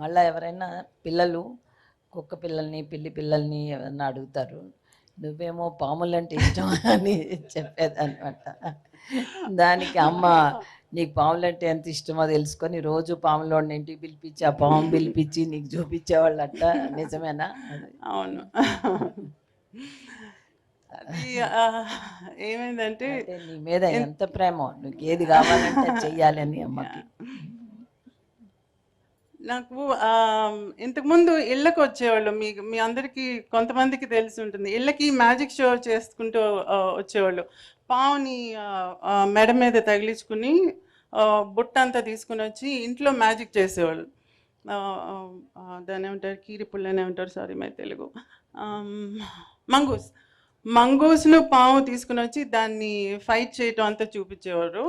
మళ్ళా ఎవరైనా పిల్లలు కుక్క పిల్లల్ని పిల్లి పిల్లల్ని ఎవరన్నా అడుగుతారు నువ్వేమో పాములంటే ఇష్టం అని చెప్పేదన్నమాట. దానికి అమ్మ నీకు పాములంటే ఎంత ఇష్టమో తెలుసుకొని రోజు పాములోని ఇంటికి పిలిపించి ఆ పాము పిలిపించి నీకు చూపించేవాళ్ళట. నిజమేనా? అది. అవును. ఏమైందంటే నీ మీద ఎంత ప్రేమ నీకు ఏది కావాలంటే చెయ్యాలని అమ్మకి. నాకు ఇంతకుముందు ఇళ్ళకి వచ్చేవాళ్ళు. మీ మీ అందరికీ కొంతమందికి తెలిసి ఉంటుంది. ఇళ్ళకి మ్యాజిక్ షో చేసుకుంటూ వచ్చేవాళ్ళు. పావుని మెడ మీద తగిలించుకుని బుట్ట అంతా తీసుకుని వచ్చి ఇంట్లో మ్యాజిక్ చేసేవాళ్ళు. దాని ఆ, దాన్ని ఏమంటారు కీరి పుల్లనే ఉంటారు సారీ మై తెలుగు. మంగూస్. మంగోస్ను పాము తీసుకుని వచ్చి దాన్ని ఫైట్ చేయటం అంతా చూపించేవారు.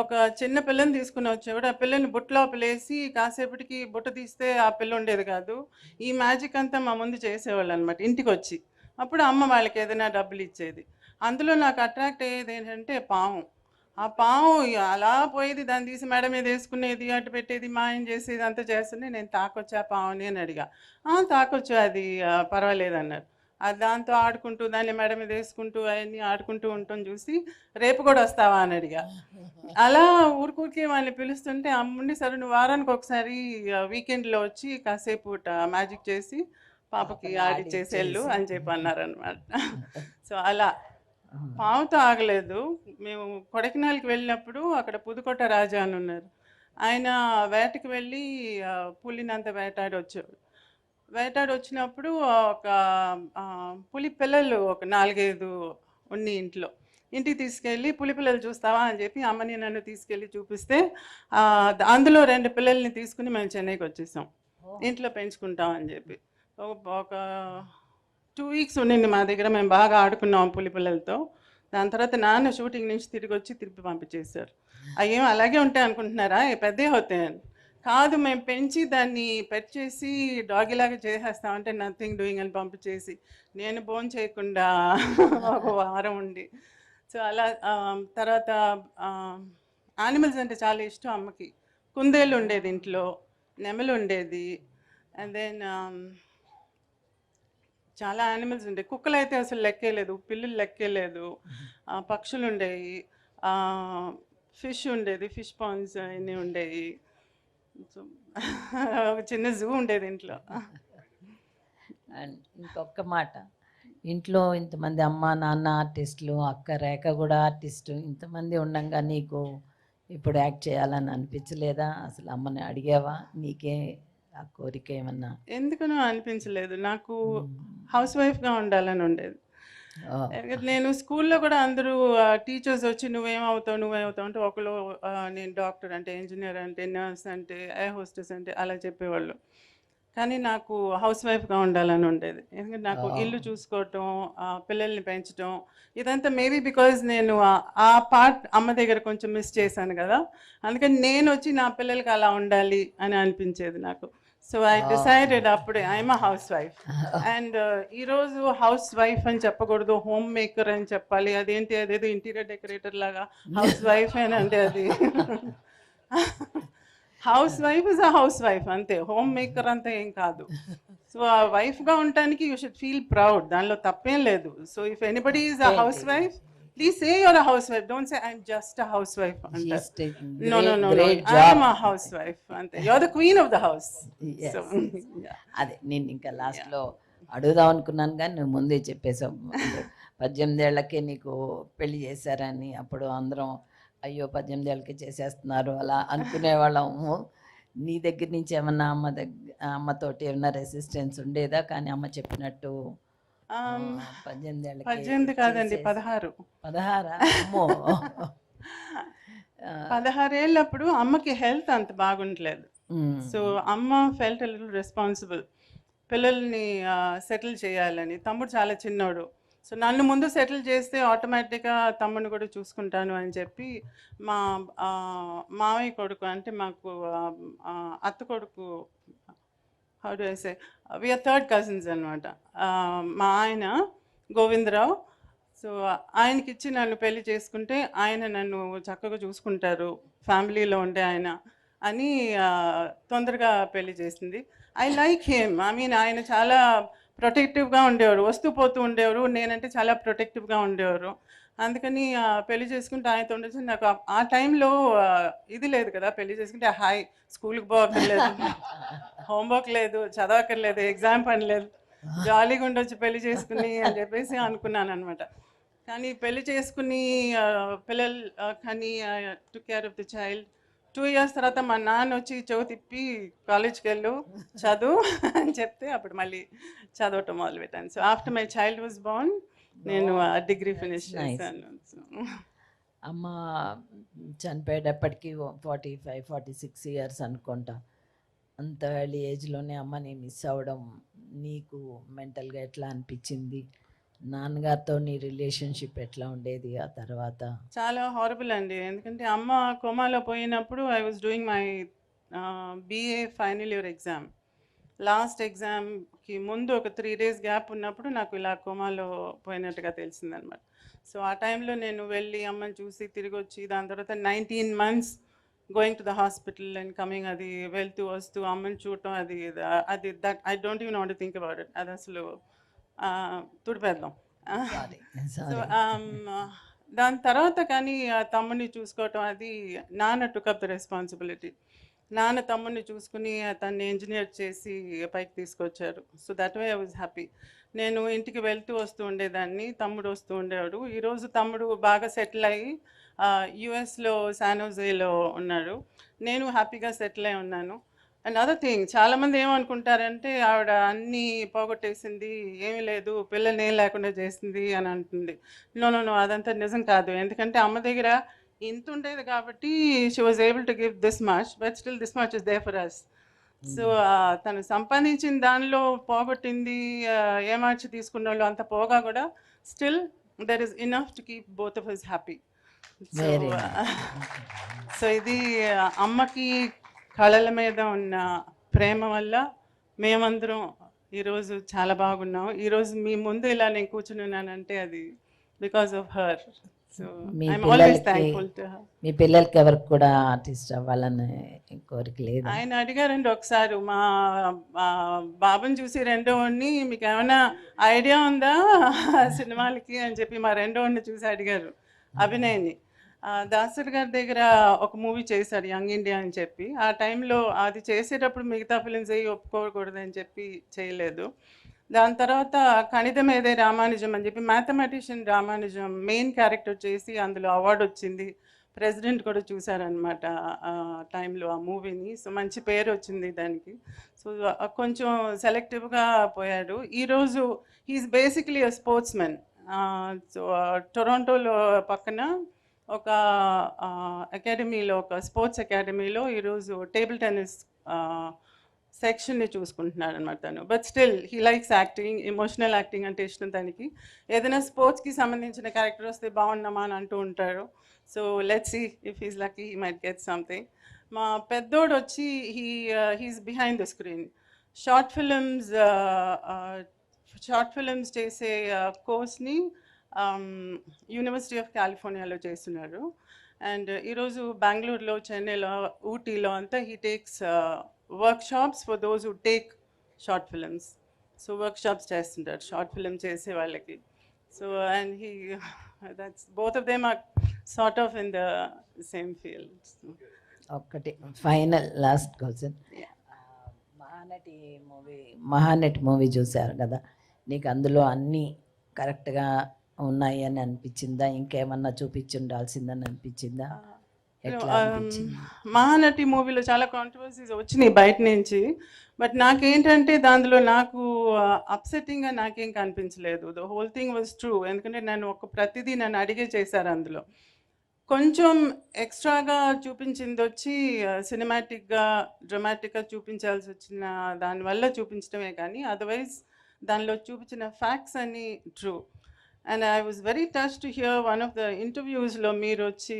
ఒక చిన్న పిల్లని తీసుకుని వచ్చేవాడు. ఆ పిల్లని బుట్టలో పిలేసి కాసేపటికి బుట్ట తీస్తే ఆ పిల్ల ఉండేది కాదు. ఈ మ్యాజిక్ అంతా మా ముందు చేసేవాళ్ళు అనమాట ఇంటికి వచ్చి అప్పుడు అమ్మ వాళ్ళకి ఏదైనా డబ్బులు ఇచ్చేది. అందులో నాకు అట్రాక్ట్ అయ్యేది ఏంటంటే పాము. ఆ పాము ఇక అలా పోయేది దాన్ని తీసి మేడం మీద వేసుకునేది అటు పెట్టేది మాయం చేసేది అంతా చేస్తుంది నేను తాకొచ్చా పావుని అని అడిగా. తాకొచ్చు అది పర్వాలేదు అన్నారు. దాంతో ఆడుకుంటూ దాన్ని మేడ మీద వేసుకుంటూ అవన్నీ ఆడుకుంటూ ఉంటాం చూసి రేపు కూడా వస్తావా? అని అడిగా. అలా ఊరికూరికి వాళ్ళని పిలుస్తుంటే అమ్ముండి సరే నువ్వు వారానికి ఒకసారి వీకెండ్లో వచ్చి కాసేపు మ్యాజిక్ చేసి పాపకి ఆడిచ్చేసి వెళ్ళు అని చెప్పి అన్నారనమాట సో అలా. పాముతో ఆగలేదు. మేము కొడకినాల్కి వెళ్ళినప్పుడు అక్కడ పుదుకోట రాజా అని ఉన్నారు. ఆయన వేటకి వెళ్ళి పులినంత వేటాడి వచ్చాడు వేటాడి వచ్చినప్పుడు ఒక ఆ, పులి పిల్లలు ఒక నాలుగైదు ఉన్ని ఇంట్లో. ఇంటికి తీసుకెళ్ళి పులి పిల్లలు చూస్తావా అని చెప్పి అమ్మని నన్ను తీసుకెళ్ళి చూపిస్తే ఆ, అందులో రెండు పిల్లల్ని తీసుకుని మేము చెన్నైకి వచ్చేసాం. ఇంట్లో పెంచుకుంటాం అని చెప్పి. ఒక- ఒక టూ వీక్స్ ఉండింది మా దగ్గర మేము బాగా ఆడుకున్నాం పులి పిల్లలతో. దాని తర్వాత నాన్న షూటింగ్ నుంచి తిరిగి వచ్చి తిరిగి పంపించేశారు. అయ్యేం అలాగే ఉంటాయి అనుకుంటున్నారా? పెద్ద అవుతాయని. కాదు మేము పెంచి దాన్ని పెట్ చేసి డాగిలాగా చేసేస్తామంటే నథింగ్ డూయింగ్ అని పంపించేసి. నేను బోన్ చేయకుండా ఒక వారం ఉండి. సో అలా తర్వాత యానిమల్స్ అంటే చాలా ఇష్టం అమ్మకి. కుందేళ్ళు ఉండేది ఇంట్లో నెమలు ఉండేది. అండ్ దెన్ చాలా యానిమల్స్ ఉండేవి కుక్కలు అయితే అసలు లెక్కే లేదు. పిల్లులు లెక్కే లేదు. ఆ, పక్షులు ఉండేవి. ఫిష్ ఉండేది. ఫిష్ పాండ్స్ అన్నీ ఉండేవి. సో ఒక చిన్న జూ ఉండేది ఇంట్లో అండ్ ఇంకొక మాట ఇంట్లో ఇంతమంది అమ్మ నాన్న ఆర్టిస్టులు అక్క రేఖ కూడా ఆర్టిస్టు ఇంతమంది ఉండంగా నీకు ఇప్పుడు యాక్ట్ చేయాలని అనిపించలేదా? అసలు అమ్మని అడిగావా? నీకే ఆ కోరిక ఏమన్నా? ఎందుకనో అనిపించలేదు. నాకు హౌస్ వైఫ్గా ఉండాలని ఉండేది. నేను స్కూల్లో కూడా అందరూ టీచర్స్ వచ్చి నువ్వేమవుతావు నువ్వేమవుతావు అంటే ఒకరు ఆ, నేను డాక్టర్ అంటే ఇంజనీర్ అంటే నర్స్ అంటే ఎయిర్ హోస్టెస్ అంటే అలా చెప్పేవాళ్ళు. కానీ నాకు హౌస్ వైఫ్గా ఉండాలని ఉండేది. ఎందుకంటే నాకు. ఇల్లు చూసుకోవటం ఆ, పిల్లల్ని పెంచడం ఇదంతా మేబీ బికాజ్ నేను ఆ పార్ట్ అమ్మ దగ్గర కొంచెం మిస్ చేశాను కదా. అందుకని నేను వచ్చి నా పిల్లలకి అలా ఉండాలి అని అనిపించేది నాకు. So I. డిసైడెడ్ అప్పుడే I'm a housewife and ఈరోజు హౌస్ వైఫ్ అని చెప్పకూడదు హోమ్ మేకర్ అని చెప్పాలి. అదేంటి? అదేదో ఇంటీరియర్ డెకరేటర్ లాగా హౌస్ వైఫ్ అని అంటే అది. Housewife is a housewife అంతే. హోమ్ మేకర్ అంతా ఏం కాదు. సో ఆ వైఫ్గా ఉండటానికి యూ షుడ్ ఫీల్ ప్రౌడ్ దానిలో తప్పేం లేదు. So if anybody is a housewife please say your housewife don't say I'm just a housewife no no no I'm. A housewife అంతే your the queen of the house అదే నేను ఇంకా లాస్ట్లో అడుగుదాం అనుకున్నాను కానీ నువ్వు ముందే చెప్పేసావు పద్దెనిమిది ఏళ్ళకే నీకు పెళ్ళి చేశారని అప్పుడు అందరం అయ్యో పద్దెనిమిది ఏళ్ళకే చేసేస్తున్నారు అలా అనుకునేవాళ్ళము నీ దగ్గర నుంచి ఏమన్నా అమ్మ దగ్గర అమ్మతోటి ఏమన్నా రెసిస్టెన్స్ ఉండేదా? కానీ అమ్మ చెప్పినట్టు పద్దెనిమిది పద్దెనిమిది కాదండి పదహారు. పదహారా? పదహారేళ్ళప్పుడు అమ్మకి హెల్త్ అంత బాగుండలేదు. సో అమ్మ ఫెల్ట్ లిటిల్ రెస్పాన్సిబుల్. పిల్లల్ని సెటిల్ చేయాలని. తమ్ముడు చాలా చిన్నోడు. సో నన్ను ముందు సెటిల్ చేస్తే ఆటోమేటిక్గా తమ్ముడిని కూడా చూసుకుంటాను అని చెప్పి మా మావయ్య కొడుకు అంటే మాకు అత్త కొడుకు how do I say we're third cousins అనమాట మా ఆయన గోవిందరావు. సో ఆయనకి ఇచ్చి నన్ను పెళ్ళి చేసుకుంటే ఆయన నన్ను చక్కగా చూసుకుంటారు. ఫ్యామిలీలో ఉండే ఆయన అని తొందరగా పెళ్ళి చేసింది. I like him I mean ఆయన చాలా ప్రొటెక్టివ్గా ఉండేవారు. వస్తూ పోతూ ఉండేవారు. నేనంటే చాలా ప్రొటెక్టివ్గా ఉండేవారు. అందుకని పెళ్ళి చేసుకుంటే ఆయనతో ఉండొచ్చు నాకు ఆ- టైంలో ఇది లేదు కదా పెళ్ళి చేసుకుంటే హాయ్ స్కూల్కి పోవక్కర్లేదు హోంవర్క్ లేదు చదవక్కర్లేదు ఎగ్జామ్ పని లేదు జాలీగా ఉండొచ్చు పెళ్ళి చేసుకుని అని చెప్పేసి అనుకున్నాను అనమాట కానీ పెళ్ళి చేసుకుని పిల్లలు కానీ to care of the child two years తర్వాత మా నాన్న వచ్చి చెవు తిప్పి కాలేజ్కి వెళ్ళు చదువు అని చెప్తే అప్పుడు మళ్ళీ చదవటం మొదలు పెట్టాను so after my child was born నేను డిగ్రీ ఫినిష్. చేశాను. అమ్మ చనిపోయేటప్పటికి forty five forty six years అనుకుంటా. అంత ఎర్లీ ఏజ్లోనే అమ్మని మిస్ అవ్వడం నీకు మెంటల్గా ఎట్లా అనిపించింది? నాన్నగారితో నీ రిలేషన్షిప్ ఎట్లా ఉండేది ఆ తర్వాత? చాలా హారబుల్ అండి. ఎందుకంటే అమ్మ కోమాలో పోయినప్పుడు I was doing my BA final year exam last ఎగ్జామ్కి ముందు ఒక త్రీ డేస్ గ్యాప్ ఉన్నప్పుడు నాకు ఇలా కోమాలో పోయినట్టుగా తెలిసిందనమాట. సో ఆ టైంలో నేను వెళ్ళి అమ్మని చూసి తిరిగి వచ్చి దాని తర్వాత nineteen months going to the hospital and coming అది వెళ్తూ వస్తూ అమ్మని చూడటం అది అది that I don't even want think about it. అది అసలు తుడిపేద్దాం. సో దాని తర్వాత కానీ ఆ తమ్ముడిని చూసుకోవటం అది నాన్న టుక్ అప్ ద రెస్పాన్సిబిలిటీ నాన్న తమ్ముడిని చూసుకుని తన్ని ఇంజనీర్ చేసి పైకి తీసుకొచ్చారు. So that way I was happy నేను ఇంటికి వెళ్తూ వస్తూ ఉండేదాన్ని తమ్ముడు వస్తూ ఉండేవాడు. ఈరోజు తమ్ముడు బాగా సెటిల్ అయ్యి యుఎస్లో శానోజేలో ఉన్నాడు. నేను హ్యాపీగా సెటిల్ అయి ఉన్నాను. అండ్ అదర్ థింగ్ చాలామంది ఏమనుకుంటారంటే ఆవిడ అన్నీ పోగొట్టేసింది ఏమీ లేదు పిల్లల్ని ఏం లేకుండా చేసింది అని అంటుంది. నో నో నో అదంతా నిజం కాదు. ఎందుకంటే అమ్మ దగ్గర ఇంత ఉండేది కాబట్టి she was able to give this much but still this much is there for us so తను సంపాదించిన దానిలో పోగొట్టింది ఏమార్చి తీసుకున్న వాళ్ళు అంత పోగా కూడా still there is enough to keep both of his happy so ఇది అమ్మకి కళల మీద ఉన్న ప్రేమ వల్ల మేమందరం ఈరోజు చాలా బాగున్నాం. ఈరోజు మీ ముందు ఇలా నేను కూర్చుని ఉన్నానంటే అది బికాస్ ఆఫ్ హర్ మీ పిల్లలకి- మీ పిల్లలకి ఎవరికి కూడా ఆర్టిస్ట్ అవ్వాలనే కోరిక లేదు. ఆయన అడిగారండి ఒకసారి మా బాబుని చూసి రెండో వాడిని మీకు ఏమైనా ఐడియా ఉందా సినిమాలకి అని చెప్పి మా రెండో వాడిని చూసి అడిగారు అభినయ్ని. దాసరి గారి దగ్గర ఒక మూవీ చేశాడు యంగ్ ఇండియా అని చెప్పి. ఆ టైంలో అది చేసేటప్పుడు మిగతా ఫిలిమ్స్ అయ్యి ఒప్పుకోకూడదని చెప్పి చేయలేదు. దాని తర్వాత కణితం ఏదే రామానుజం అని చెప్పి మ్యాథమెటిషియన్ రామానుజం మెయిన్ క్యారెక్టర్ చేసి అందులో అవార్డు వచ్చింది. ప్రెసిడెంట్ కూడా చూశారనమాట టైంలో ఆ మూవీని. సో మంచి పేరు వచ్చింది దానికి. సో కొంచెం సెలెక్టివ్గా పోయాడు. ఈరోజు he's basically a sportsmen so టొరంటోలో పక్కన ఒక అకాడమీలో ఒక స్పోర్ట్స్ అకాడమీలో ఈరోజు టేబుల్ టెన్నిస్ సెక్షన్ని చూసుకుంటున్నాడు అనమాట తను. But still he likes acting emotional acting అంటే ఇష్టం తనకి. ఏదైనా స్పోర్ట్స్కి సంబంధించిన క్యారెక్టర్ వస్తే బాగున్నామా అని అంటూ ఉంటారు so let's see if he's lucky he might get something మా పెద్దోడు వచ్చి he he's behind the screen short films short films చేసే కోర్స్ని యూనివర్సిటీ ఆఫ్ కాలిఫోర్నియాలో చేస్తున్నారు అండ్ ఈరోజు బెంగళూరులో చెన్నైలో ఊటీలో అంతా he takes workshops for those who take short films so workshops చేస్తుంటారు షార్ట్ ఫిలిం చేసే వాళ్ళకి. So and he that's both of them are sort of in the same field ఒక్కటి final last question. Mahanati movie Mahanati movie చూశారు కదా? నీకు అందులో అన్నీ కరెక్ట్గా ఉన్నాయి అని అనిపించిందా? ఇంకేమన్నా చూపించి ఉండాల్సిందని అనిపించింది మహానటి మూవీలో చాలా కాంట్రవర్సీస్ వచ్చినాయి బయట నుంచి బట్ నాకేంటంటే దానిలో నాకు అప్సెట్టింగ్గా నాకేం కనిపించలేదు. The whole thing was true ఎందుకంటే నేను ఒక ప్రతిదీ నన్ను అడిగే చేశారు అందులో. కొంచెం ఎక్స్ట్రాగా చూపించింది వచ్చి సినిమాటిక్గా డ్రమాటిక్గా చూపించాల్సి వచ్చిన దానివల్ల చూపించడమే కానీ అదర్వైజ్ దానిలో చూపించిన ఫ్యాక్ట్స్ అన్ని true and I was very touch to hear one of the ఇంటర్వ్యూస్లో మీరు వచ్చి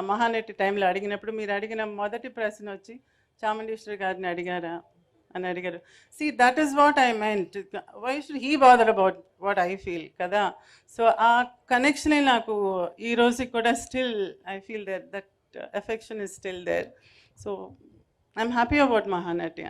మహానటి టైంలో అడిగినప్పుడు మీరు అడిగిన మొదటి ప్రశ్న వచ్చి చాముండేశ్వరి గారిని అడిగారా అని అడిగారు. See that is what I mind why should he bother about what I feel కదా? సో ఆ కనెక్షనే నాకు ఈ రోజుకి కూడా still I feel there that affection is still there so I'm happy about Mahanati